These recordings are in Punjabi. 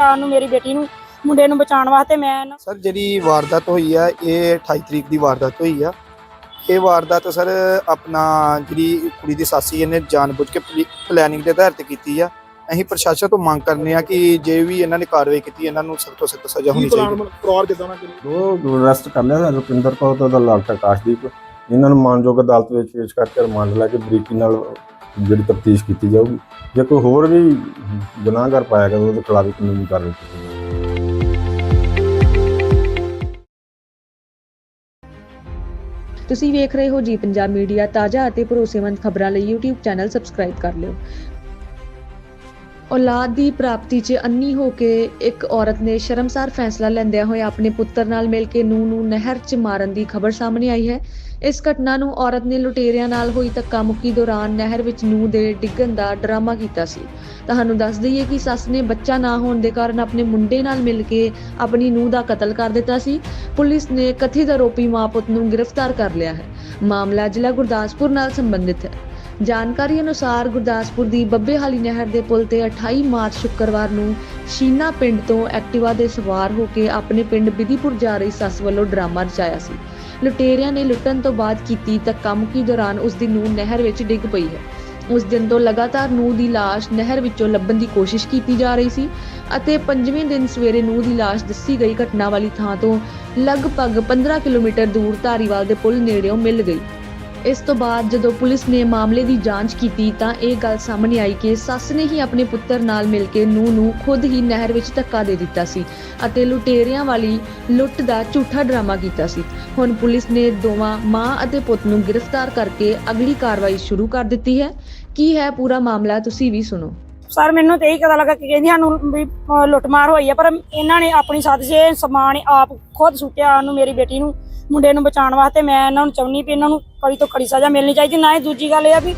ਜਾਨ ਨੂੰ ਮੇਰੀ ਬੇਟੀ ਨੂੰ ਮੁੰਡੇ ਨੂੰ ਬਚਾਉਣ ਵਾਸਤੇ ਮੈਂ ਨਾ- ਸਰ ਜਿਹੜੀ ਵਾਰਦਾਤ ਹੋਈ ਆ ਇਹ 28 ਤਰੀਕ ਦੀ ਵਾਰਦਾਤ ਹੋਈ ਆ। ਇਹ ਵਾਰਦਾਤ ਸਰ ਆਪਣਾ ਜਿਹੜੀ ਕੁੜੀ ਦੀ ਸਾਸੀ ਇਹਨੇ ਜਾਣਬੁੱਝ ਕੇ ਪਲੈਨਿੰਗ ਦੇ ਆਧਾਰ ਤੇ ਕੀਤੀ ਆ। ਅਸੀਂ ਪ੍ਰਸ਼ਾਸਨ ਤੋਂ ਮੰਗ ਕਰਨੇ ਆ ਕਿ ਜੇ ਵੀ ਇਹਨਾਂ ਨੇ ਕਾਰਵਾਈ ਕੀਤੀ ਇਹਨਾਂ ਨੂੰ ਸਖਤ ਤੋਂ ਸਖਤ ਸਜ਼ਾ ਹੋਣੀ ਚਾਹੀਦੀ। ਪਰਿਵਾਰ ਕਿਦਾਂ ਨਾ ਕਰੀ ਦੋ ਅਰੈਸਟ ਕਰ ਲਿਆ ਰੁਪਿੰਦਰ ਕੌਰ ਤੇ ਉਹਦਾ ਲੜਕਾ ਆਕਾਸ਼ਦੀਪ ਇਹਨਾਂ ਨੂੰ ਮਾਨਯੋਗ ਅਦਾਲਤ ਵਿੱਚ ਪੇਸ਼ ਕਰਕੇ ਰਿਮਾਂਡ ਲੈ ਕੇ ਬਰੀਕੀ ਨਾਲ ਜਿਹੜੀ ਤਫਤੀਸ਼ ਕੀਤੀ ਜਾਊਗੀ। ਜੇ ਕੋਈ ਹੋਰ ਵੀ ਗੁਨਾਹਗਰ ਪਾਇਆ ਗਿਆ ਉਹਦੇ ਖਿਲਾਫ ਵੀ ਕਾਨੂੰਨੀ ਕਾਰਵਾਈ ਕੀਤੀ ਜਾਊਗੀ। ਤੁਸੀਂ ਵੇਖ ਰਹੇ ਹੋ ਜੀ ਪੰਜਾਬ ਮੀਡੀਆ, ਤਾਜ਼ਾ ਅਤੇ ਭਰੋਸੇਮੰਦ ਖਬਰਾਂ ਲਈ YouTube ਚੈਨਲ ਸਬਸਕ੍ਰਾਈਬ ਕਰ ਲਿਓ। ਔਲਾਦ ਦੀ ਪ੍ਰਾਪਤੀ 'ਚ ਅੰਨੀ ਹੋ ਕੇ ਇੱਕ ਔਰਤ ਨੇ ਸ਼ਰਮਸਾਰ ਫੈਸਲਾ ਲੈਂਦਿਆਂ ਹੋਏ ਆਪਣੇ ਪੁੱਤਰ ਨਾਲ ਮਿਲ ਕੇ ਨੂੰਹ ਨੂੰ ਨਹਿਰ 'ਚ ਮਾਰਨ ਦੀ ਖਬਰ ਸਾਹਮਣੇ ਆਈ ਹੈ। ਇਸ ਘਟਨਾ ਨੂੰ ਔਰਤ ਨੇ ਲੁਟੇਰਿਆਂ ਨਾਲ ਹੋਈ ਧੱਕਾ ਮੁੱਕੀ ਦੌਰਾਨ ਨਹਿਰ ਵਿੱਚ ਨੂੰਹ ਦੇ ਡਿੱਗਣ ਦਾ ਡਰਾਮਾ ਕੀਤਾ ਸੀ। ਤੁਹਾਨੂੰ ਦੱਸ ਦਈਏ ਕਿ ਸੱਸ ਨੇ ਬੱਚਾ ਨਾ ਹੋਣ ਦੇ ਕਾਰਨ ਆਪਣੇ ਮੁੰਡੇ ਨਾਲ ਮਿਲ ਕੇ ਆਪਣੀ ਨੂੰਹ ਦਾ ਕਤਲ ਕਰ ਦਿੱਤਾ ਸੀ। ਪੁਲਿਸ ਨੇ ਕਥਿਤ ਆਰੋਪੀ ਮਾਂ ਪੁੱਤ ਨੂੰ ਗ੍ਰਿਫਤਾਰ ਕਰ ਲਿਆ ਹੈ। ਮਾਮਲਾ ਜ਼ਿਲ੍ਹਾ ਗੁਰਦਾਸਪੁਰ ਨਾਲ ਸੰਬੰਧਿਤ ਹੈ। ਜਾਣਕਾਰੀ ਅਨੁਸਾਰ ਗੁਰਦਾਸਪੁਰ ਦੀ ਬੱਬੇਹਾਲੀ ਨਹਿਰ ਦੇ ਪੁਲ ਤੇ 28 ਮਾਰਚ ਸ਼ੁੱਕਰਵਾਰ ਨੂੰ ਸ਼ੀਨਾ ਪਿੰਡ ਤੋਂ ਐਕਟਿਵਾ ਦੇ ਸਵਾਰ ਹੋ ਕੇ ਆਪਣੇ ਪਿੰਡ ਬਿਧੀਪੁਰ ਜਾ ਰਹੀ ਸੱਸ ਵੱਲੋਂ ਡਰਾਮਾ ਰਚਾਇਆ ਸੀ। ਲੁਟੇਰਿਆਂ ਨੇ ਲੁੱਟਣ ਤੋਂ ਬਾਅਦ ਕੀਤੀ ਧੱਕਾਮੁੱਕੀ ਦੌਰਾਨ ਉਸ ਦੀ ਨੂੰਹ ਨਹਿਰ ਵਿੱਚ ਡਿੱਗ ਪਈ ਹੈ। ਉਸ ਦਿਨ ਤੋਂ ਲਗਾਤਾਰ ਨੂੰਹ ਦੀ ਲਾਸ਼ ਨਹਿਰ ਵਿੱਚੋਂ ਲੱਭਣ ਦੀ ਕੋਸ਼ਿਸ਼ ਕੀਤੀ ਜਾ ਰਹੀ ਸੀ ਅਤੇ ਪੰਜਵੇਂ ਦਿਨ ਸਵੇਰੇ ਨੂੰਹ ਦੀ ਲਾਸ਼ ਦੱਸੀ ਗਈ ਘਟਨਾ ਵਾਲੀ ਥਾਂ ਤੋਂ ਲਗਭਗ 15 ਕਿਲੋਮੀਟਰ ਦੂਰ ਧਾਰੀਵਾਲ ਦੇ ਪੁਲ ਨੇੜਿਓਂ ਮਿਲ ਗਈ। ਇਸ ਤੋਂ ਬਾਅਦ ਜਦੋਂ ਪੁਲਿਸ ਨੇ ਮਾਮਲੇ ਦੀ ਜਾਂਚ ਕੀਤੀ ਤਾਂ ਇਹ ਗੱਲ ਸਾਹਮਣੇ ਆਈ ਕਿ ਸੱਸ ਨੇ ਹੀ ਆਪਣੇ ਪੁੱਤਰ ਨਾਲ ਮਿਲ ਕੇ ਨੂੰਹ ਨੂੰ ਖੁਦ ਹੀ ਨਹਿਰ ਵਿੱਚ ਧੱਕਾ ਦੇ ਦਿੱਤਾ ਸੀ ਅਤੇ ਲੁਟੇਰਿਆਂ ਵਾਲੀ ਲੁੱਟ ਦਾ ਝੂਠਾ ਡਰਾਮਾ ਕੀਤਾ ਸੀ। ਹੁਣ ਪੁਲਿਸ ਨੇ ਦੋਵਾਂ ਮਾਂ ਅਤੇ ਪੁੱਤ ਨੂੰ ਗ੍ਰਿਫਤਾਰ ਕਰਕੇ ਅਗਲੀ ਕਾਰਵਾਈ ਸ਼ੁਰੂ ਕਰ ਦਿੱਤੀ ਹੈ। ਕੀ ਹੈ ਪੂਰਾ ਮਾਮਲਾ, ਤੁਸੀਂ ਵੀ ਸੁਣੋ। ਸਰ, ਮੈਨੂੰ ਤੇ ਇਹੀ ਪਤਾ ਲੱਗਾ ਕਿ ਕਹਿੰਦੀ ਸਾਨੂੰ ਵੀ ਲੁੱਟਮਾਰ ਹੋਈ ਆ, ਪਰ ਇਹਨਾਂ ਨੇ ਆਪਣੀ ਸਾਥ 'ਚ ਸਮਾਨ ਆਪ ਖੁਦ ਸੁੱਟਿਆ, ਉਹਨੂੰ ਮੇਰੀ ਬੇਟੀ ਨੂੰ। ਮੁੰਡੇ ਨੂੰ ਬਚਾਉਣ ਵਾਸਤੇ ਮੈਂ ਇਹਨਾਂ ਨੂੰ ਚਾਹੁੰਦੀ ਵੀ ਇਹਨਾਂ ਨੂੰ ਕੜੀ ਤੋਂ ਕੜੀ ਸਜ਼ਾ ਮਿਲਣੀ ਚਾਹੀਦੀ ਨਾ ਇਹ ਦੂਜੀ ਗੱਲ ਇਹ ਆ ਵੀ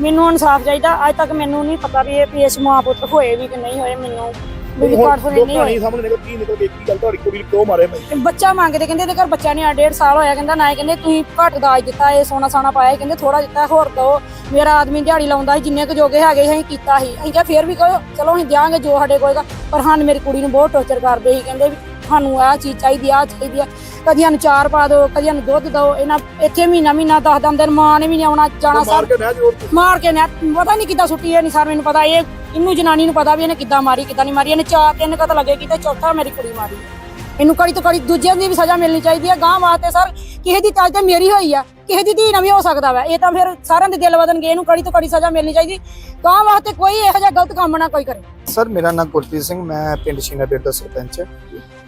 ਮੈਨੂੰ ਇਨਸਾਫ ਚਾਹੀਦਾ ਅੱਜ ਤੱਕ ਮੈਨੂੰ ਨਹੀਂ ਪਤਾ ਵੀ ਇਹ ਇਸ ਮਾਂ ਪੁੱਤ ਹੋਏ ਵੀ ਕਿ ਨਹੀਂ ਹੋਏ ਮੈਨੂੰ ਵੀ ਕਾਰਫਰ ਨਹੀਂ ਕਹਾਣੀ ਹੋਏ। ਸਾਹਮਣੇ ਨਿਕਲ ਕੀ ਨਿਕਲ ਕੇ ਕੀ ਗੱਲ ਤੁਹਾਡੀ ਕੁੜੀ ਨੂੰ ਕਿਉਂ ਮਾਰੇ ਭਾਈ? ਬੱਚਾ ਮੰਗਦੇ ਕਹਿੰਦੇ ਇਹਦੇ ਘਰ ਬੱਚਾ ਨਹੀਂ ਆ ਡੇਢ ਸਾਲ ਹੋਇਆ ਕਹਿੰਦਾ ਨਾ ਇਹ ਕਹਿੰਦੇ ਤੁਸੀਂ ਘੱਟ ਦਾਜ ਦਿੱਤਾ ਇਹ ਸੋਨਾ ਸਾਨਾ ਪਾਇਆ ਇਹ ਕਹਿੰਦੇ ਥੋੜਾ ਦਿੱਤਾ ਹੋਰ ਦੋ ਮੇਰਾ ਆਦਮੀ ਦਿਹਾੜੀ ਲਾਉਂਦਾ ਸੀ ਜਿੰਨੇ ਕੁ ਜੋਗੇ ਹੈਗੇ ਸੀ ਅਸੀਂ ਕੀਤਾ ਸੀ। ਅਸੀਂ ਕਿਹਾ ਫੇਰ ਵੀ ਕਹੋ ਚਲੋ ਅਸੀਂ ਦਿਆਂਗੇ ਜੋ ਸਾਡੇ ਕੋਲ ਹੈਗਾ ਪਰ ਹਨ ਮੇਰੀ ਕੁੜੀ ਨੂੰ ਬਹੁਤ ਟੌਰਚਰ ਕਰਦੇ ਸੀ ਕਹਿੰਦੇ ਵੀ ਸਾਨੂੰ ਆਹ ਚੀਜ਼ ਚਾਹੀਦੀ ਆ ਚਾਹੀਦੀ ਆ। ਕਦੀ ਸਾਨੂੰ ਚਾਰ ਪਾ ਦਿਓ ਕਦੀ ਸਾਨੂੰ ਦੁੱਧ ਦਿਓ ਇਹਨਾਂ ਇੱਥੇ ਮਹੀਨਾ ਮਹੀਨਾ ਦਸ ਦਸ ਦਿਨ ਮਾਂ ਨੇ ਵੀ ਨਹੀਂ ਆਉਣਾ ਜਾਣਾ ਸਰ ਨਾ ਮਾਰ ਕੇ ਨੇ ਪਤਾ ਨਹੀਂ ਕਿੱਦਾਂ ਸੁੱਟੀ ਇਹ ਨਹੀਂ ਸਰ ਮੈਨੂੰ ਪਤਾ ਇਹ ਇਹਨੂੰ ਜਨਾਨੀ ਨੂੰ ਪਤਾ ਵੀ ਇਹਨੇ ਕਿੱਦਾਂ ਮਾਰੀ ਕਿੱਦਾਂ ਨਹੀਂ ਮਾਰੀ ਇਹਨੇ ਚਾਰ ਤਿੰਨ ਕਤ ਲੱਗੇਗੀ ਤੇ ਚੌਥਾ ਮੇਰੀ ਕੁੜੀ ਮਾਰੀ। ਇਹਨੂੰ ਕੜੀ ਤੋਂ ਕੜੀ ਦੂਜਿਆਂ ਦੀ ਵੀ ਸਜ਼ਾ ਮਿਲਣੀ ਚਾਹੀਦੀ ਹੈ ਗਾਂ ਵਾਸਤੇ ਸਰ ਕਿਸੇ ਦੀ ਤਾਜ ਤੇ ਮੇਰੀ ਹੋਈ ਆ ਕਿਸੇ ਦੀ ਧੀ ਨਾ ਵੀ ਹੋ ਸਕਦਾ ਵਾ ਇਹ ਤਾਂ ਫਿਰ ਸਾਰਿਆਂ ਦੇ ਦਿਲ ਬਦਲਣਗੇ ਇਹਨੂੰ ਕੜੀ ਤੋਂ ਕੜੀ ਸਜ਼ਾ ਮਿਲਣੀ ਚਾਹੀਦੀ। ਗਾਂ ਵਾਸਤੇ ਕੋਈ ਇਹੋ ਜਿਹਾ ਗਲਤ ਕੰਮ ਨਾ ਕੋਈ ਕਰੇ। ਸਰ ਮੇਰਾ ਨਾਮ ਗੁਰਪ੍ਰੀਤ ਸਿੰਘ ਮੈਂ ਪਿੰਡ ਸ਼ੀਨਾਪੁਰ ਦਾ ਸਰਪੰਚ।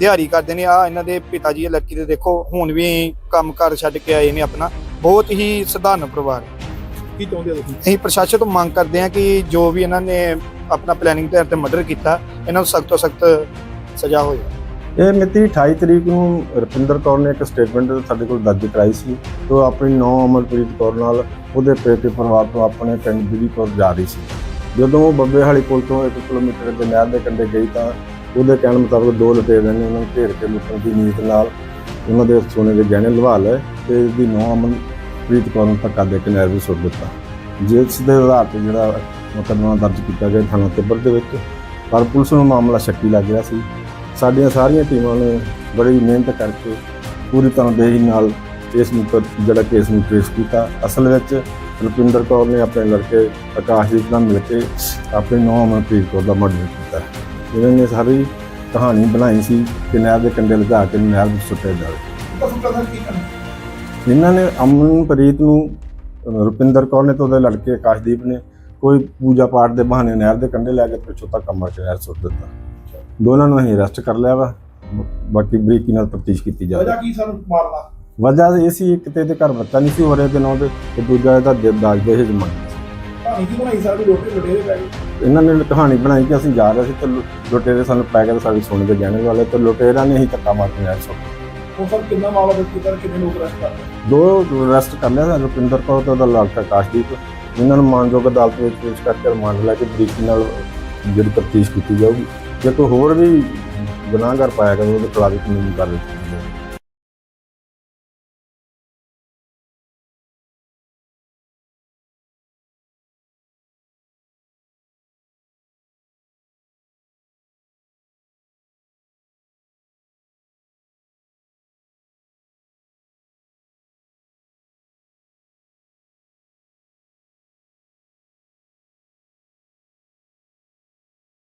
ਦਿਹਾੜੀ ਕਰਦੇ ਨੇ। ਆ ਇਹਨਾਂ ਦੇ ਪਿਤਾ ਜੀ ਲੱਕੀ ਦੇ ਦੇਖੋ ਹੁਣ ਵੀ ਕੰਮ ਘਰ ਛੱਡ ਕੇ ਆਏ ਨੇ ਆਪਣਾ। ਬਹੁਤ ਹੀ ਸਧਾਰਨ ਪਰਿਵਾਰ। ਹੈ। ਕੀ ਚਾਹੁੰਦੇ ਆ ਤੁਸੀਂ? ਅਸੀਂ ਪ੍ਰਸ਼ਾਸਨ ਤੋਂ ਮੰਗ ਕਰਦੇ ਹਾਂ ਕਿ ਜੋ ਵੀ ਇਹਨਾਂ ਨੇ ਆਪਣਾ ਪਲੈਨਿੰਗ ਦੇ ਤੇ ਮਰਡਰ ਕੀਤਾ ਇਹਨਾਂ ਨੂੰ ਸਖਤ ਤੋਂ ਸਖਤ ਸਜ਼ਾ ਹੋਏ। ਇਹ ਮਿਤੀ 28 ਤਰੀਕ ਨੂੰ ਰੁਪਿੰਦਰ ਕੌਰ ਨੇ ਇੱਕ ਸਟੇਟਮੈਂਟ ਸਾਡੇ ਕੋਲ ਦਰਜ ਕਰਾਈ ਸੀ। ਤੇ ਉਹ ਆਪਣੀ ਨੌ ਅਮਰਪ੍ਰੀਤ ਕੌਰ ਨਾਲ ਉਹਦੇ ਪੇਕੇ ਪਰਿਵਾਰ ਤੋਂ ਆਪਣੇ ਪਿੰਡ ਬਿਧੀਪੁਰ ਜਾ ਰਹੀ ਸੀ। ਜਦੋਂ ਉਹ ਬੱਬੇਹਾਲੀ ਪੁਲ ਤੋਂ 1 ਕਿਲੋਮੀਟਰ ਦੇ ਨਹਿਰ ਦੇ ਕੰਢੇ ਗਈ ਤਾਂ ਉਹਦੇ ਕਹਿਣ ਮੁਤਾਬਕ ਦੋ ਲੁਟੇਰੇ ਨੇ ਉਹਨਾਂ ਨੂੰ ਘੇਰ ਕੇ ਲੁੱਟਣ ਦੀ ਨੀਤ ਨਾਲ ਉਹਨਾਂ ਦੇ ਸੋਨੇ ਦੇ ਗਹਿਣੇ ਲਵਾ ਲਏ ਤੇ ਇਹਦੀ ਨੌ ਅਮਨਪ੍ਰੀਤ ਕੌਰ ਨੂੰ ਧੱਕਾ ਦੇ ਕੇ ਨਹਿਰ ਵਿੱਚ ਸੁੱਟ ਦਿੱਤਾ। ਜਿਸ ਦੇ ਆਧਾਰ ਤੇ ਜਿਹੜਾ ਮੁਕੱਦਮਾ ਦਰਜ ਕੀਤਾ ਗਿਆ ਥਾਣਾ ਤਿੱਬਰ ਦੇ ਵਿੱਚ, ਪਰ ਪੁਲਿਸ ਨੂੰ ਮਾਮਲਾ ਸ਼ੱਕੀ ਲੱਗ ਰਿਹਾ ਸੀ। ਸਾਡੀਆਂ ਸਾਰੀਆਂ ਟੀਮਾਂ ਨੇ ਬੜੀ ਮਿਹਨਤ ਕਰਕੇ ਪੂਰੀ ਤਰ੍ਹਾਂ ਦੇਹੀ ਨਾਲ ਇਸ ਨੂੰ ਜਿਹੜਾ ਕੇਸ ਨੂੰ ਟ੍ਰੇਸ ਕੀਤਾ। ਅਸਲ ਵਿੱਚ ਰੁਪਿੰਦਰ ਕੌਰ ਨੇ ਆਪਣੇ ਲੜਕੇ ਆਕਾਸ਼ਦੀਪ ਨਾਲ ਮਿਲ ਕੇ ਆਪਣੀ ਨੌਂ ਅਮਨਪ੍ਰੀਤ ਕੌਰ ਦਾ ਮਰਡਰ ਕੀਤਾ। ਇਹਨਾਂ ਨੇ ਸਾਰੀ ਕਹਾਣੀ ਬਣਾਈ ਸੀ ਕਿ ਨਹਿਰ ਦੇ ਕੰਢੇ ਲਗਾ ਕੇ ਨਹਿਰ ਵਿੱਚ ਸੁੱਟਿਆ ਜਾਵੇ। ਇਹਨਾਂ ਨੇ ਅਮਨਪ੍ਰੀਤ ਨੂੰ ਰੁਪਿੰਦਰ ਕੌਰ ਨੇ ਤੇ ਉਹਦੇ ਲੜਕੇ ਆਕਾਸ਼ਦੀਪ ਨੇ ਕੋਈ ਪੂਜਾ ਪਾਠ ਦੇ ਬਹਾਨੇ ਨਹਿਰ ਦੇ ਕੰਢੇ ਲੈ ਕੇ ਪਿੱਛੋਂ ਤੱਕ ਕਮਰ 'ਚ ਨਹਿਰ ਸੁੱਟ ਦਿੱਤਾ। ਦੋਨਾਂ ਨੂੰ ਅਸੀਂ ਅਰੈਸਟ ਕਰ ਲਿਆ ਵਾ। ਬਾਕੀ ਬਰੀਕੀ ਨਾਲ ਤਫਤੀਸ਼ ਕੀਤੀ ਜਾਵੇ। ਵਜ੍ਹਾ ਕੀ ਸਾਨੂੰ ਮਾਰਨਾ? ਵਜ੍ਹਾ ਇਹ ਸੀ ਇੱਕ ਤੇ ਇਹਦੇ ਘਰ ਬੱਚਾ ਨਹੀਂ ਸੀ ਹੋ ਰਿਹਾ ਦੇ ਨਾਂ ਤੇ ਦੂਜਾ ਇਹਦਾ ਦੇ- ਦਾਜ ਦੇ ਹੇਜ ਮੰਗ ਕਹਾਣੀ ਕੀ ਬਣਾਈ ਸਾਡੀ ਲੋਟੇ ਲੁਟੇਰੇ ਪੈ ਗਏ। ਇਹਨਾਂ ਨੇ ਕਹਾਣੀ ਬਣਾਈ ਕਿ ਅਸੀਂ ਜਾ ਰਹੇ ਸੀ ਤੇ ਲੁ- ਲੁਟੇਰੇ ਸਾਨੂੰ ਪੈ ਗਏ ਤੇ ਸਾਡੇ ਸੋਨੇ ਦੇ ਗਹਿਣੇ ਵਾਲੇ ਤੇ ਲੁਟੇਰਾਂ ਨੇ ਹੀ ਧੱਕਾ ਮਾਰ ਕੇ ਦਿੱਤਾ। ਉਹ ਸਰ ਕਿੰਨਾ ਮਾਮਲਾ ਦਰਜ ਕੀਤਾ ਕਿੰਨੇ ਲੋਕ ਲਏ? ਦੋ ਅਰੈਸਟ ਕਰ ਲਿਆ ਰੁਪਿੰਦਰ ਕੌਰ ਤੇ ਉਹਦਾ ਲੜਕਾ ਆਕਾਸ਼ਦੀਪ। ਇਹਨਾਂ ਨੂੰ ਮਾਨਯੋਗ ਅਦਾਲਤ ਵਿੱਚ ਪੇਸ਼ ਕਰਕੇ ਰਿਮਾਂਡ ਲੈ ਕੇ ਬਰੀਕੀ ਨਾਲ ਜਿਹੜੀ ਤਫਤੀਸ਼ ਕੀਤੀ ਜਾਊਗੀ। ਜੇ ਕੋਈ ਹੋਰ ਵੀ ਗੁਨਾਹਗਰ ਪਾਇਆ ਗਿਆ ਉਹਦੇ ਖਿਲਾਫ ਕਾਨੂੰਨੀ ਕਾਰਵਾਈ ਕੀਤੀ